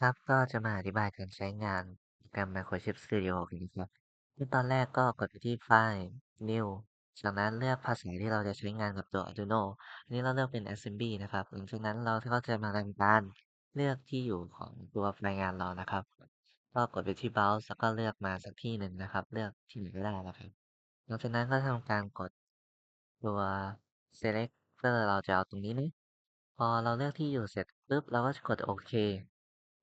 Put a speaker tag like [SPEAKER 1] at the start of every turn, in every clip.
[SPEAKER 1] ครับ ก็จะมาอธิบายการใช้งานโปรแกรม Microchip Studio กันนะครับคือตอนแรกก็กดไปที่ไฟล์ New จากนั้นเลือกภาษาที่เราจะใช้งานกับตัว Arduino อันนี้เราเลือกเป็น Assembly นะครับ หลังจากนั้นเราก็จะมาทำการเลือกที่อยู่ของตัวไฟล์งานเรานะครับ ก็กดไปที่ Browse แล้วก็เลือกมาสักที่หนึ่งนะครับ เลือกที่ไหนก็ได้นะครับหลังจากนั้นก็ทำการกดตัว Select เพื่อเราจะเอาตรงนี้นะพอเราเลือกที่อยู่เสร็จปุ๊บเราก็จะกดโอเค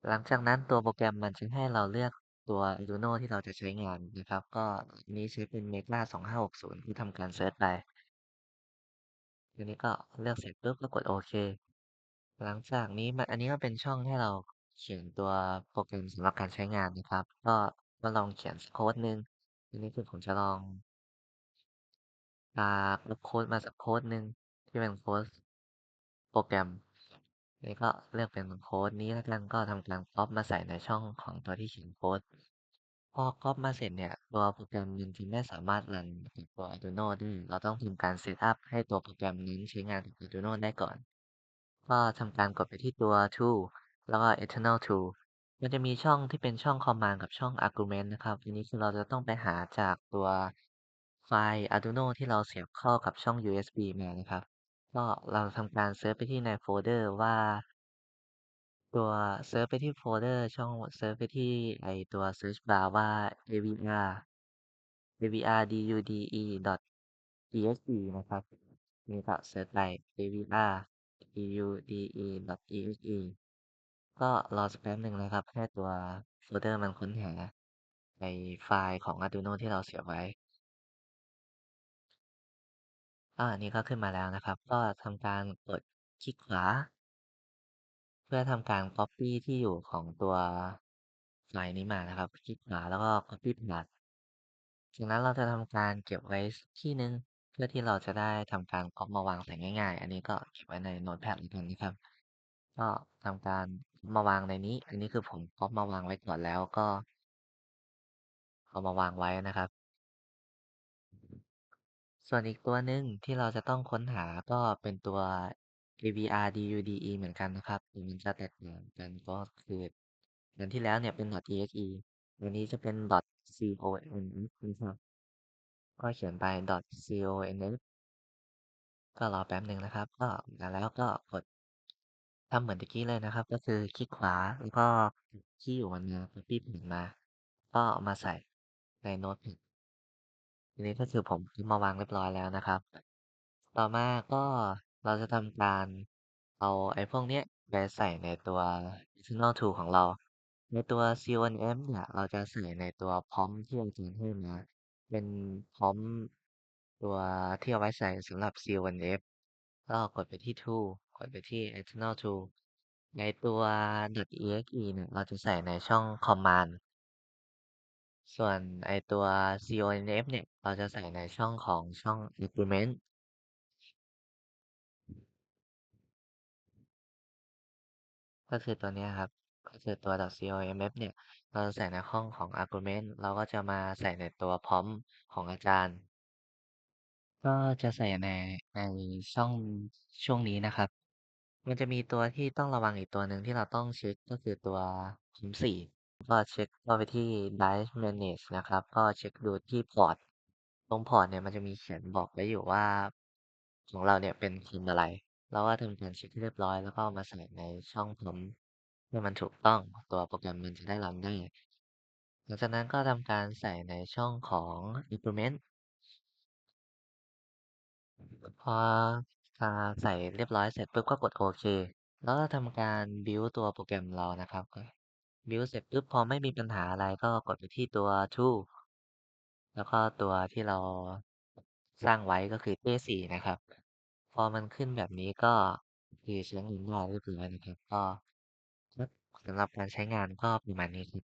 [SPEAKER 1] หลังจากนั้นตัวโปรแกรมมันจะให้เราเลือกตัว Arduino ที่เราจะใช้งานนะครับ ก็อันนี้ใช้เป็น Mega 2560 ที่ทำการเซิร์ชไปทีนี้ก็เลือกเสร็จปุ๊บก็กดโอเค หลังจากนี้มันอันนี้ก็เป็นช่องให้เราเขียนตัวโปรแกรมสำหรับการใช้งานนะครับ ก็มาลองเขียนโค้ดหนึ่งทีนี้คือผมจะลองอ่าลบโค้ดมาสักโค้ดหนึ่งที่เป็นโค้ดโปรแกรม นี้ก็เลือกเป็นโค้ดนี้แล้วกันก็ทำการก๊อปมาใส่ในช่องของตัวที่เขียนโค้ด พอก๊อปมาเสร็จเนี่ย ตัวโปรแกรมมันจะไม่สามารถรันกับตัว Arduino ได้เราต้องทำการเซตอัปให้ตัวโปรแกรมนี้ใช้งานกับ Arduino ได้ก่อน ก็ทำการกดไปที่ตัว Tool แล้วก็ External Tool มันจะมีช่องที่เป็นช่อง Command กับช่อง Argument นะครับทีนี้คือเราจะต้องไปหาจากตัวไฟล์ Arduino ที่เราเสียบเข้ากับช่อง USB มานะครับ ก็เราทำการเซิร์ชไปที่ในโฟลเดอร์ว่า ตัวเซิร์ชไปที่โฟลเดอร์ ช่องเซิร์ชไปที่ไอตัวเซิร์ชบาร์ว่า AVR avr.dude.exe นะครับนี่ก็เซิร์ชไป avr.dude.exe ก็รอสักแป๊บหนึ่งนะครับ ให้ตัวโฟลเดอร์มันค้นหาไอ้ไฟล์ของ Arduino ที่เราเสียบไว้ อา อันนี้ก็ขึ้นมาแล้วนะครับ ก็ทำการกดคลิกขวา เพื่อทำการก๊อบปี้ที่อยู่ของตัวไฟล์นี้มานะครับ คลิกขวาแล้วก็ Copy Path จากนั้นเราจะทำการเก็บไว้สักที่หนึ่ง เพื่อที่เราจะได้ทำการก๊อปมาวางใส่ง่าย ๆ อันนี้ก็เก็บไว้ในโน้ตแพดแล้วกันนะครับ ก็ทำการมาวางในนี้ อันนี้คือผมก๊อปมาวางไว้ก่อนแล้ว ก็ เอามาวางไว้นะครับ ส่วนอีกตัวหนึ่งที่เราจะต้องค้นหาก็เป็นตัว avr.dude เหมือนกันนะครับแต่มันจะแตกต่างกันก็คืออันที่แล้วเนี่ยเป็น .exe อันนี้จะเป็น .conf นะครับก็เขียนไป .conf ก็รอแป๊บหนึ่งนะครับ ก็แล้วก็กดทำเหมือนตะกี้เลยนะครับ ก็คือคลิกขวาแล้วก็ที่อยู่มันมา Copy Path มา ก็เอามาใส่ในโน้ตแพด ทีนี้ก็คือผมก๊อมาวางเรียบร้อยแล้วนะครับ ต่อมาก็เราจะทำการเอาไอ้พวกเนี้ยไปใส่ในตัว External Tool ของเรา ในตัว conf เนี่ยเราจะใส่ในตัว Prompt ที่อาจารย์ให้มา เป็น Prompt ตัวที่เอาไว้ใส่สำหรับ conf ก็กดไปที่ Tool กดไปที่ External Tool ในตัว .exe เนี่ยเราจะใส่ในช่อง Command ส่วนไอ้ตัว conf เนี่ย เราจะใส่ในช่องของช่อง Argument ก็คือตัวนี้ครับ ก็คือตัว .conf เนี่ย เราจะใส่ในห้องของ Argument เราก็จะมาใส่ในตัว Prompt ของอาจารย์ ก็จะใส่ในในช่องช่วงนี้นะครับ มันจะมีตัวที่ต้องระวังอีกตัวหนึ่งที่เราต้องเช็กก็คือตัว Prompt 4 ก็เช็กเข้าไปที่ Drive Manage นะครับ ก็เช็กดูที่พอร์ตตรงพอร์ตเนี่ยมันจะมีเขียนบอกไว้อยู่ว่า ของเราเนี่ยเป็นพิมพ์อะไร เราก็ทำการเช็กให้เรียบร้อย แล้วก็เอามาใส่ในช่อง Prompt ให้มันถูกต้อง ตัวโปรแกรมมันจะได้รันได้ หลังจากนั้นก็ทำการใส่ในช่องของ Increment พอ อ่า ใส่เรียบร้อยเสร็จปุ๊บ ก็กดโอเค แล้วก็ทำการบิลด์ตัวโปรแกรมเรานะครับ บิลด์เสร็จปุ๊บ พอไม่มีปัญหาอะไร ก็กดไปที่ตัว Tool แล้วก็ตัวที่เราสร้างไว้ก็คือ J4 นะครับ พอมันขึ้นแบบนี้ก็คือใช้งานได้เรียบร้อยนะครับ ก็สำหรับการใช้งานก็ประมาณนี้ครับ